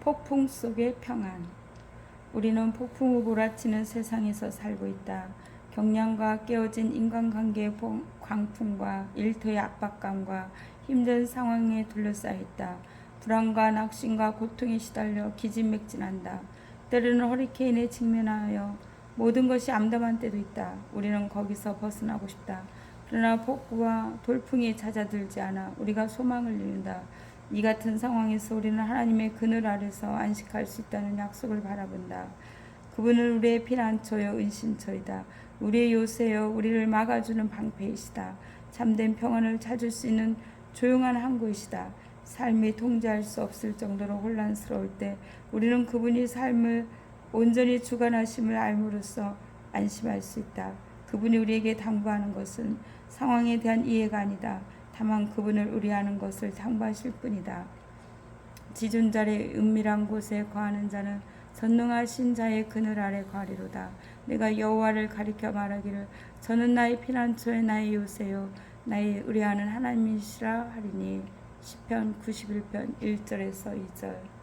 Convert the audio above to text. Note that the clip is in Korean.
폭풍 속의 평안. 우리는 폭풍우 몰아치는 세상에서 살고 있다. 경량과 깨어진 인간관계의 봉- 광풍과 일터의 압박감과 힘든 상황에 둘러싸여 있다. 불안과 낙심과 고통에 시달려 기진맥진한다. 때로는 허리케인에 직면하여 모든 것이 암담한 때도 있다. 우리는 거기서 벗어나고 싶다. 그러나 폭우와 돌풍이 찾아들지 않아 우리가 소망을 잃는다. 이 같은 상황에서 우리는 하나님의 그늘 아래서 안식할 수 있다는 약속을 바라본다. 그분은 우리의 피난처요 은신처이다. 우리의 요새요 우리를 막아주는 방패이시다. 참된 평안을 찾을 수 있는 조용한 항구이시다. 삶이 통제할 수 없을 정도로 혼란스러울 때 우리는 그분이 삶을 온전히 주관하심을 알므로써 안심할 수 있다. 그분이 우리에게 당부하는 것은 상황에 대한 이해가 아니다. 다만 그분을 의뢰하는 것을 당부하실 뿐이다. 지존자의 은밀한 곳에 거하는 자는 전능하신 자의 그늘 아래 거하리로다. 내가 여호와를 가리켜 말하기를 저는 나의 피난처에 나의 요새요 나의 의뢰하는 하나님이시라 하리니 시편 91편 1절에서 2절